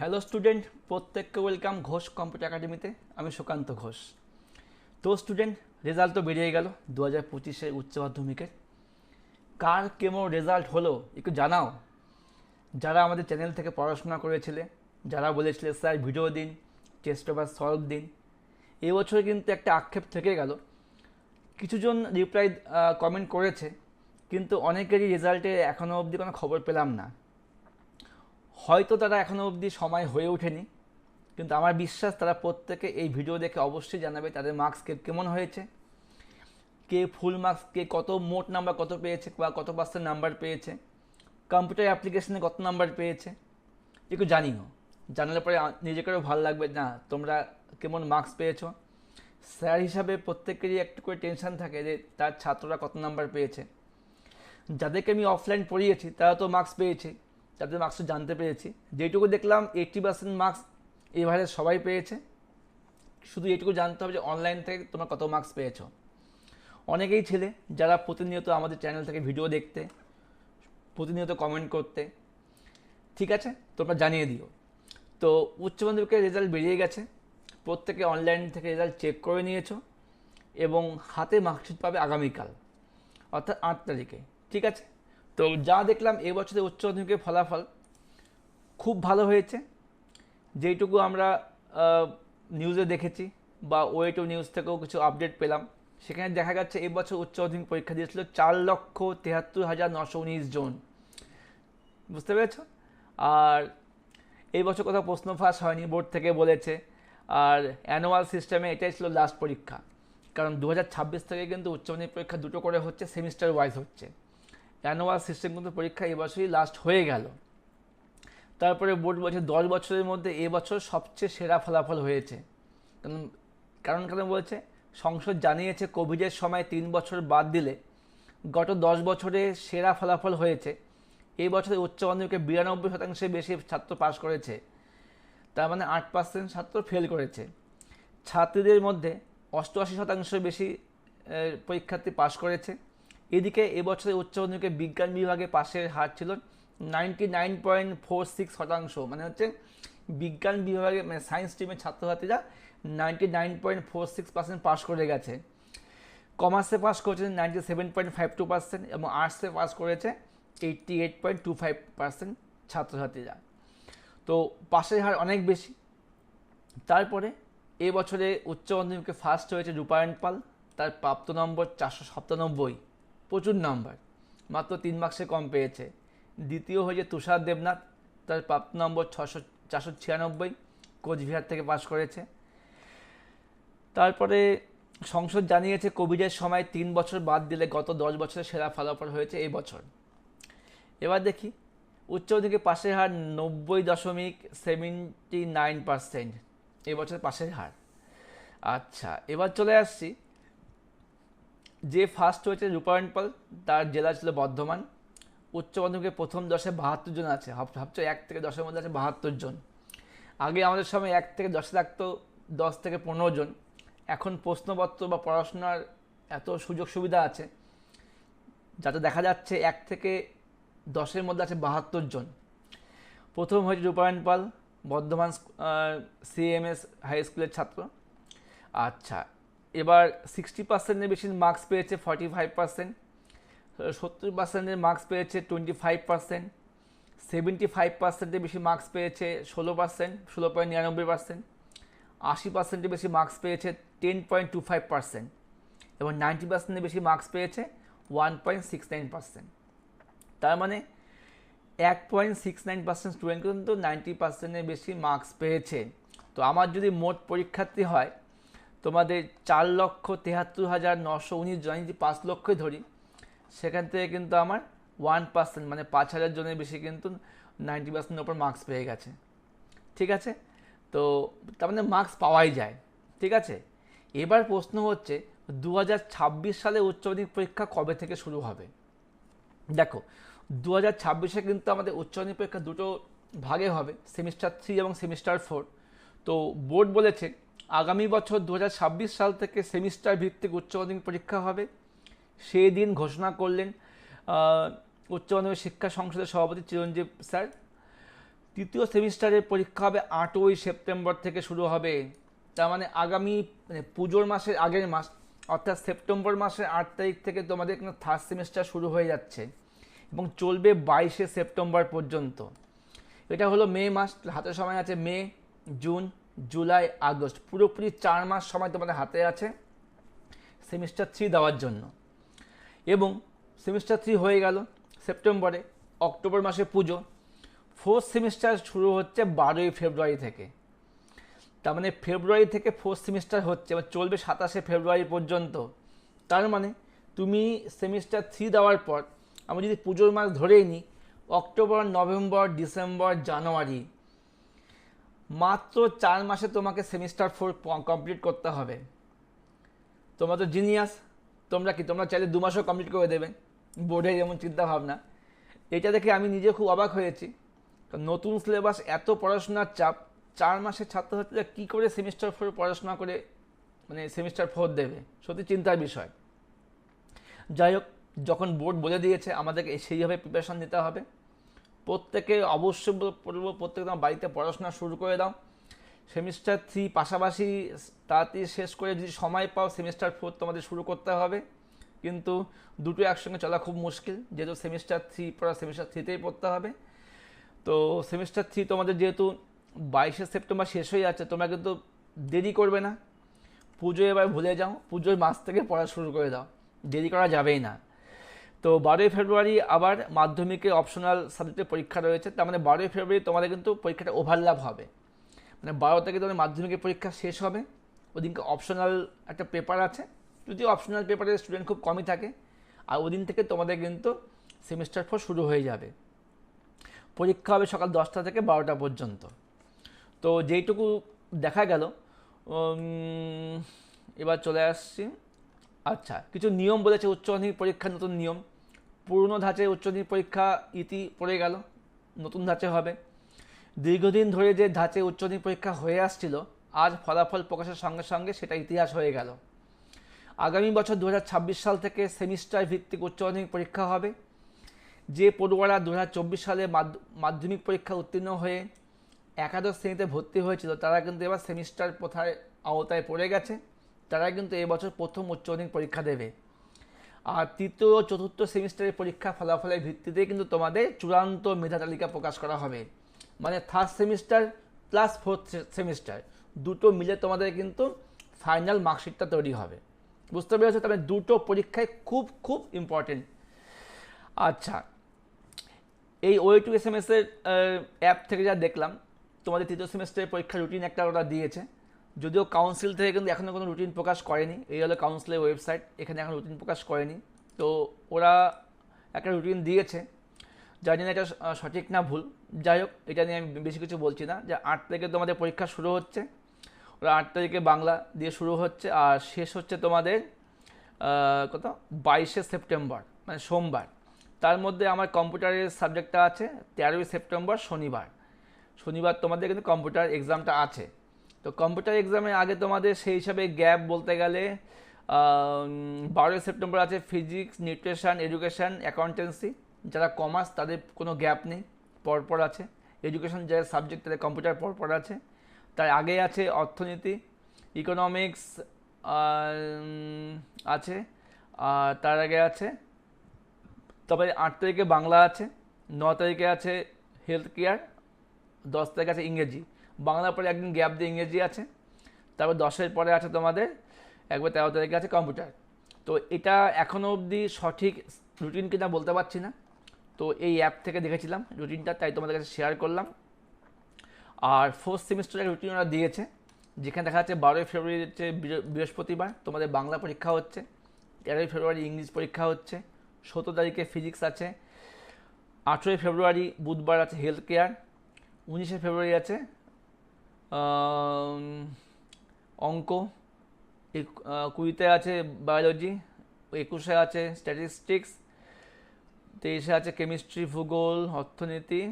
Hello student প্রত্যেককে welcome Ghosh computer একাডেমিতে আমি সুকান্ত ঘোষ। তো স্টুডেন্ট রেজাল্ট তো বেরিয়ে গেল দু হাজার পঁচিশে উচ্চ মাধ্যমিকের। কার কেমন রেজাল্ট হলো, একটু জানাও। যারা আমাদের চ্যানেল থেকে পড়াশোনা করেছিলে, যারা বলেছিলে, স্যার ভিডিও দিন টেস্ট পেপার সলভ দিন। এবছর কিন্তু একটা আক্ষেপ থেকে গেল। কিছুজন রিপ্লাই কমেন্ট করেছে, কিন্তু অনেকেরই রেজাল্টে এখনও অবধি কোনো খবর পেলাম না। হয়তো তারা এখনও অবধি সময় হয়ে ওঠেনি, কিন্তু আমার বিশ্বাস তারা প্রত্যেকে এই ভিডিও দেখে অবশ্যই জানাবে তাদের মার্কস কে কেমন হয়েছে, কে ফুল মার্কস কে কত মোট নাম্বার কত পেয়েছে বা কত পার্সেন্ট নাম্বার পেয়েছে কম্পিউটার অ্যাপ্লিকেশনে কত নাম্বার পেয়েছে, একটু জানিও। জানালে পরে নিজেকেও ভালো লাগবে না, তোমরা কেমন মার্কস পেয়েছ। স্যার হিসাবে প্রত্যেকেরই একটু করে টেনশন থাকে যে তার ছাত্ররা কত নাম্বার পেয়েছে। যাদেরকে আমি অফলাইন পড়িয়েছি, তারা তো মার্কস পেয়েছে। তাদের মার্কসও জানতে পেরেছি। যেটুকু দেখলাম এইটটি পার্সেন্ট মার্কস এবারে সবাই পেয়েছে। শুধু এটুকু জানতে হবে যে অনলাইন থেকে তোমরা কত মার্কস পেয়েছ। অনেকেই ছেলে, যারা প্রতিনিয়ত আমাদের চ্যানেল থেকে ভিডিও দেখতে, প্রতিনিয়ত কমেন্ট করতে, ঠিক আছে? তোমরা জানিয়ে দিও। তো উচ্চ মাধ্যমিকের রেজাল্ট বেরিয়ে গেছে। প্রত্যেকে অনলাইন থেকে রেজাল্ট চেক করে নিয়েছো এবং হাতে মার্কশিট পাবে আগামীকাল, অর্থাৎ আট তারিখে, ঠিক আছে? তো যা দেখলাম এবছরের উচ্চ মাধ্যমিকের ফলাফল খুব ভালো হয়েছে। যেইটুকু আমরা নিউজে দেখেছি বা ওয়ে টু নিউজ থেকেও কিছু আপডেট পেলাম। সেখানে দেখা যাচ্ছে এবছর উচ্চ মাধ্যমিক পরীক্ষা দিয়েছিল চার লক্ষ তেহাত্তর হাজার নশো উনিশ জন। বুঝতে পেরেছ? আর এই বছর কোথাও প্রশ্ন ফাঁস হয়নি, বোর্ড থেকে বলেছে। আর অ্যানুয়াল সিস্টেমে এটাই ছিল লাস্ট পরীক্ষা। কারণ দু হাজার ছাব্বিশ থেকে কিন্তু উচ্চ মাধ্যমিক পরীক্ষা দুটো করে হচ্ছে সেমিস্টার ওয়াইজ হচ্ছে। অ্যানুয়াল সিস্টেম কিন্তু পরীক্ষা এবছরই লাস্ট হয়ে গেল। তারপরে বোর্ড বলছে দশ বছরের মধ্যে এবছর সবচেয়ে সেরা ফলাফল হয়েছে। কারণ কারণ কেন বলছে? সংসদ জানিয়েছে কোভিডের সময় তিন বছর বাদ দিলে গত দশ বছরে সেরা ফলাফল হয়েছে। এই বছরে উচ্চ মাধ্যমিকে বিরানব্বই শতাংশে বেশি ছাত্র পাশ করেছে। তার মানে আট পার্সেন্ট ছাত্র ফেল করেছে। ছাত্রীদের মধ্যে অষ্টআশি শতাংশ বেশি পরীক্ষার্থী পাশ করেছে। এদিকে এবছরে উচ্চ মাধ্যমিকে বিজ্ঞান বিভাগে পাশের হার ছিল ninety nine point four six শতাংশ। মানে হচ্ছে বিজ্ঞান বিভাগে মানে সায়েন্স স্ট্রিমের ছাত্রছাত্রীরা ninety nine point four six percent পাশ করে গেছে। কমার্সে পাস করেছে ninety seven point five two percent এবং আর্টসে পাস করেছে eighty eight point two five percent ছাত্রছাত্রীরা। তো পাশের হার অনেক বেশি। তারপরে এ বছরে উচ্চ মাধ্যমিকে ফার্স্ট হয়েছে রূপায়ণ পাল, তার প্রাপ্ত নম্বর চারশো সাতানব্বই। প্রচুর নাম্বার। মাত্র তিন মার্কসে কম পেয়েছে। দ্বিতীয় হয়েছে তুষার দেবনাথ। তার প্রাপ্ত নম্বর ছশো চারশো ছিয়ানব্বই। কোচবিহার থেকে পাশ করেছে। তারপরে সংসদ জানিয়েছে, কোভিডের সময় তিন বছর বাদ দিলে গত দশ বছরের সেরা ফলাফল হয়েছে এই বছর। এবার দেখি, উচ্চ মাধ্যমিকে পাশের হার নব্বই দশমিক সেভেন্টি নাইন পার্সেন্ট এবছর পাশের হার। আচ্ছা এবার চলে আসছি যে ফার্স্ট হয়েছে রূপায়ণ পাল তার জেলা ছিল বর্ধমান। উচ্চ মাধ্যমিকে প্রথম দশে বাহাত্তর জন আছে ভাবছ এক থেকে দশের মধ্যে আছে বাহাত্তর জন। আগে আমাদের সময় এক থেকে দশে থাকতো দশ থেকে পনেরো জন। এখন প্রশ্নপত্র বা পড়াশোনার এত সুযোগ সুবিধা আছে, যাতে দেখা যাচ্ছে এক থেকে দশের মধ্যে আছে বাহাত্তর জন। প্রথম হয়েছে রূপায়ণ পাল বর্ধমান সিএমএস হাই স্কুলের ছাত্র। আচ্ছা এবার সিক্সটি পার্সেন্টের বেশি মার্কস পেয়েছে ফর্টি ফাইভ পার্সেন্ট সত্তর পার্সেন্টের মার্কস পেয়েছে twenty five percent seventy five পার্সেন্টের বেশি মার্কস পেয়েছে ষোলো পার্সেন্ট ষোলো পয়েন্ট নিরানব্বই পার্সেন্ট আশি পার্সেন্টের বেশি মার্কস পেয়েছে ten point two five percent এবং নাইনটি পার্সেন্টের বেশি মার্কস পেয়েছে one point six nine percent তার মানে এক point six nine percent student কিন্তু নাইনটি পার্সেন্টের বেশি মার্কস পেয়েছে। তো আমার যদি মোট পরীক্ষার্থী হয় তোমাদের চার লক্ষ তেহাত্তর হাজার নশো উনিশ জন যদি পাঁচ লক্ষই ধরি, সেখান থেকে কিন্তু আমার ওয়ান পার্সেন্ট মানে পাঁচ হাজার জনের বেশি কিন্তু নাইনটি পার্সেন্টের ওপর মার্কস পেয়ে গেছে। ঠিক আছে? তো তার মানে মার্কস পাওয়াই যায়। ঠিক আছে? এবার প্রশ্ন হচ্ছে দু হাজার ছাব্বিশ সালে উচ্চ মাধ্যমিক পরীক্ষা কবে থেকে শুরু হবে? দেখো দু হাজার ছাব্বিশে কিন্তু আমাদের উচ্চ মাধ্যমিক পরীক্ষা দুটো ভাগে হবে সেমিস্টার থ্রি এবং সেমিস্টার ফোর তো বোর্ড বলেছে আগামী বছর দু হাজার ছাব্বিশ সাল থেকে সেমিস্টার ভিত্তিক উচ্চ মাধ্যমিক পরীক্ষা হবে। সেই দিন ঘোষণা করলেন উচ্চ মাধ্যমিক শিক্ষা সংসদের সভাপতি চিরঞ্জীব স্যার। তৃতীয় সেমিস্টারের পরীক্ষা হবে আটই সেপ্টেম্বর থেকে শুরু হবে। তার মানে আগামী মানে পুজোর মাসের আগের মাস, অর্থাৎ সেপ্টেম্বর মাসের আট তারিখ থেকে তোমাদের এখানে থার্ড সেমিস্টার শুরু হয়ে যাচ্ছে এবং চলবে বাইশে সেপ্টেম্বর পর্যন্ত। এটা হলো মে মাস, হাতে সময় আছে মে, জুন জুলাই, আগস্ট। পুরোপুরি চার মাস সময় তোমাদের হাতে আছে সেমিস্টার থ্রি দেওয়ার জন্য। এবং সেমিস্টার থ্রি হয়ে গেল সেপ্টেম্বরে, অক্টোবর মাসে পুজো। ফোর্থ সেমিস্টার শুরু হচ্ছে বারোই ফেব্রুয়ারি থেকে। তার মানে ফেব্রুয়ারি থেকে ফোর্থ সেমিস্টার হচ্ছে, এবার চলবে সাতাশে ফেব্রুয়ারি পর্যন্ত। তার মানে তুমি সেমিস্টার থ্রি দেওয়ার পর, আমি যদি পুজোর মাস ধরেই নিই, অক্টোবর, নভেম্বর, ডিসেম্বর, জানুয়ারি মাত্র চার মাসে তোমাকে সেমিস্টার ফোর কমপ্লিট করতে হবে। তোমরা তো জিনিয়াস তোমরা কি, তোমরা চাইলে দু মাসও কমপ্লিট করে দেবে। বোর্ডের যেমন চিন্তা ভাবনা এটা দেখে আমি নিজে খুব অবাক হয়েছি। নতুন সিলেবাস এত পড়াশোনার চাপ, চার মাসের ছাত্রছাত্রীরা কী করে সেমিস্টার ফোর পড়াশোনা করে মানে সেমিস্টার ফোর দেবে? সত্যি চিন্তার বিষয়। যাই হোক, যখন বোর্ড বলে দিয়েছে, আমাদেরকে সেইভাবে প্রিপারেশন নিতে হবে। প্রত্যেকে অবশ্যই বলব, প্রত্যেকে তোমার বাড়িতে পড়াশোনা শুরু করে দাও। সেমিস্টার থ্রি পাশাপাশি তাড়াতাড়ি শেষ করে যদি সময় পাও, সেমিস্টার ফোর তোমাদের শুরু করতে হবে। কিন্তু দুটো একসঙ্গে চলা খুব মুশকিল, যেহেতু সেমিস্টার থ্রি পড়া সেমিস্টার থ্রিতেই পড়তে হবে। তো সেমিস্টার থ্রি তোমাদের যেহেতু বাইশে সেপ্টেম্বর শেষ হয়ে যাচ্ছে, তোমরা কিন্তু দেরি করবে না। পুজো এবার ভুলে যাও, পুজোর মাস থেকে পড়া শুরু করে দাও। দেরি করা যাবেই না। তো বারোই ফেব্রুয়ারি আবার মাধ্যমিকের অপশনাল সাবজেক্টের পরীক্ষা রয়েছে। তার মানে বারোই ফেব্রুয়ারি তোমাদের কিন্তু পরীক্ষাটা ওভারল্যাপ হবে। মানে বারো থেকে তোমাদের মাধ্যমিকের পরীক্ষা শেষ হবে। ওদিনকে অপশনাল একটা পেপার আছে। যদি অপশনাল পেপারের স্টুডেন্ট খুব কমই থাকে। আর ওদিন থেকে তোমাদের কিন্তু সেমিস্টার ফোর শুরু হয়ে যাবে। পরীক্ষা হবে সকাল দশটা থেকে বারোটা পর্যন্ত। তো যেইটুকু দেখা গেল এবার চলে আসছি। আচ্ছা কিছু নিয়ম বলেছে উচ্চ মাধ্যমিক পরীক্ষার নতুন নিয়ম। পুরনো ধাঁচে উচ্চ মাধ্যমিক পরীক্ষা ইতি পড়ে গেল, নতুন ধাঁচে হবে। দীর্ঘদিন ধরে যে ধাঁচে উচ্চ মাধ্যমিক পরীক্ষা হয়ে আসছিল, আজ ফলাফল প্রকাশের সঙ্গে সঙ্গে সেটা ইতিহাস হয়ে গেল। আগামী বছর দু হাজার ছাব্বিশ সাল থেকে সেমিস্টার ভিত্তিক উচ্চ মাধ্যমিক পরীক্ষা হবে। যে পড়ুয়ারা দু হাজার চব্বিশ সালে মাধ্যমিক পরীক্ষা উত্তীর্ণ হয়ে একাদশ শ্রেণীতে ভর্তি হয়েছিল, তারা কিন্তু এবার সেমিস্টার প্রথায় আওতায় পড়ে গেছে। তারা কিন্তু এবছর প্রথম উচ্চ মাধ্যমিক পরীক্ষা দেবে। আর তৃতীয়, চতুর্থ সেমিস্টারের পরীক্ষা ফলাফলের ভিত্তিতে কিন্তু তোমাদের চূড়ান্ত মেধা তালিকা প্রকাশ করা হবে। মানে third semester plus fourth semester দুটো মিলে তোমাদের কিন্তু ফাইনাল মার্কশিটটা তৈরি হবে। বুঝতে পেরেছ? তবে দুটো পরীক্ষায় খুব খুব ইম্পর্টেন্ট আচ্ছা এই ওয়ে টু এস এম এসের অ্যাপ থেকে যা দেখলাম, তোমাদের তৃতীয় সেমিস্টারের পরীক্ষার রুটিন একটা ওরা দিয়েছে। যদিও কাউন্সিল থেকে কিন্তু এখনও কোনো রুটিন প্রকাশ করেনি। এই হলো কাউন্সিলের ওয়েবসাইট এখানে এখন রুটিন প্রকাশ করেনি। তো ওরা একটা রুটিন দিয়েছে। যার জন্য এটা সঠিক না ভুল। যাই হোক, এটা নিয়ে আমি বেশি কিছু বলছি না। যে আট তারিখে তোমাদের পরীক্ষা শুরু হচ্ছে। ওরা আট তারিখে বাংলা দিয়ে শুরু হচ্ছে। আর শেষ হচ্ছে তোমাদের কত? বাইশে সেপ্টেম্বর মানে সোমবার। তার মধ্যে আমার কম্পিউটারের সাবজেক্টটা আছে, তেরোই সেপ্টেম্বর শনিবার। শনিবার তোমাদের কিন্তু কম্পিউটার এক্সামটা আছে। তো কম্পিউটার এক্সামের আগে তোমাদের সেই হিসাবে গ্যাপ বলতে গেলে বারোই সেপ্টেম্বর আছে ফিজিক্স নিউট্রিশন এডুকেশান অ্যাকাউন্টেন্সি যারা কমার্স তাদের কোনো গ্যাপ নেই, পরপর আছে। এডুকেশন যারা সাবজেক্ট তাদের কম্পিউটার পরপর আছে। তার আগে আছে অর্থনীতি ইকোনমিক্স আছে। তার আগে আছে, তবে আট তারিখে বাংলা আছে, ন তারিখে আছে হেলথ কেয়ার দশ তারিখে আছে ইংরেজি। বাংলার পরে একদিন গ্যাপ দিয়ে ইংরেজি আছে, তারপর দশের পরে আছে তোমাদের, একবার তেরো তারিখে আছে কম্পিউটার। তো এটা এখনও অবধি সঠিক রুটিন কিনা বলতে পারছি না। তো এই অ্যাপ থেকে দেখেছিলাম রুটিনটা তাই তোমাদের কাছে শেয়ার করলাম। আর ফোর্থ সেমিস্টারের রুটিন ওরা দিয়েছে, যেখানে দেখা যাচ্ছে বারোই ফেব্রুয়ারি হচ্ছে বৃহস্পতিবার, তোমাদের বাংলা পরীক্ষা হচ্ছে, তেরোই ফেব্রুয়ারি ইংলিশ পরীক্ষা হচ্ছে, সতেরো তারিখে ফিজিক্স আছে, আঠেরোই ফেব্রুয়ারি বুধবার আছে হেলথ কেয়ার উনিশে ফেব্রুয়ারি আছে অঙ্ক কুড়িতে আছে বায়োলজি একুশে আছে স্ট্যাটিস্টিক্স তেইশে আছে কেমিস্ট্রি ভূগোল, অর্থনীতি,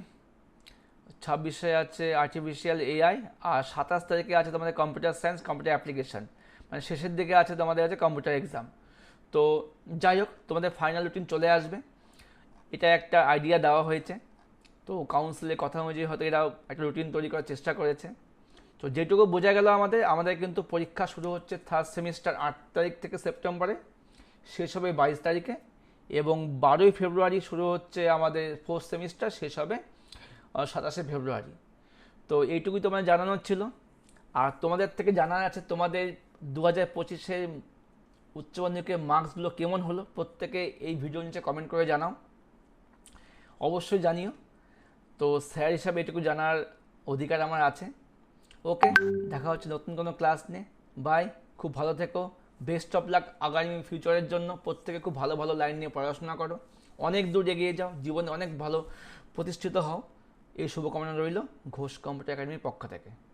ছাব্বিশে আছে আর্টিফিশিয়াল এআই আর সাতাশ তারিখে আছে তোমাদের কম্পিউটার সায়েন্স কম্পিউটার অ্যাপ্লিকেশান মানে শেষের দিকে আছে তোমাদের আছে কম্পিউটার এক্সাম তো যাই হোক, তোমাদের ফাইনাল রুটিন চলে আসবে। এটা একটা আইডিয়া দেওয়া হয়েছে। তো কাউন্সিলের কথা অনুযায়ী হয়তো এরা একটা রুটিন তৈরি করার চেষ্টা করেছে। তো যেটুকু বোঝা গেল আমাদের আমাদের কিন্তু পরীক্ষা শুরু হচ্ছে থার্ড সেমিস্টার আট তারিখ থেকে সেপ্টেম্বরে, শেষ হবে বাইশ তারিখে এবং বারোই ফেব্রুয়ারি শুরু হচ্ছে আমাদের ফোর্থ সেমিস্টার শেষ হবে সাতাশে ফেব্রুয়ারি। তো এইটুকুই তোমার জানানোর ছিল। আর তোমাদের থেকে জানার আছে তোমাদের দু হাজার পঁচিশে উচ্চমাধ্যমিকের মার্কসগুলো কেমন হলো, প্রত্যেকে এই ভিডিও নিচে কমেন্ট করে জানাও। অবশ্যই জানিও। তো স্যার হিসাবে এটুকু জানার অধিকার আমার আছে। ওকে দেখা হচ্ছে নতুন কোনো ক্লাস নিয়ে। বাই খুব ভালো থেকো। বেস্ট অফ লাক আগামী ফিউচারের জন্য। প্রত্যেকে খুব ভালো ভালো লাইন নিয়ে পড়াশোনা করো। অনেক দূর এগিয়ে যাও। জীবনে অনেক ভালো প্রতিষ্ঠিত হও। এই শুভকামনা রইল ঘোষ কম্পিউটার একাডেমির পক্ষ থেকে।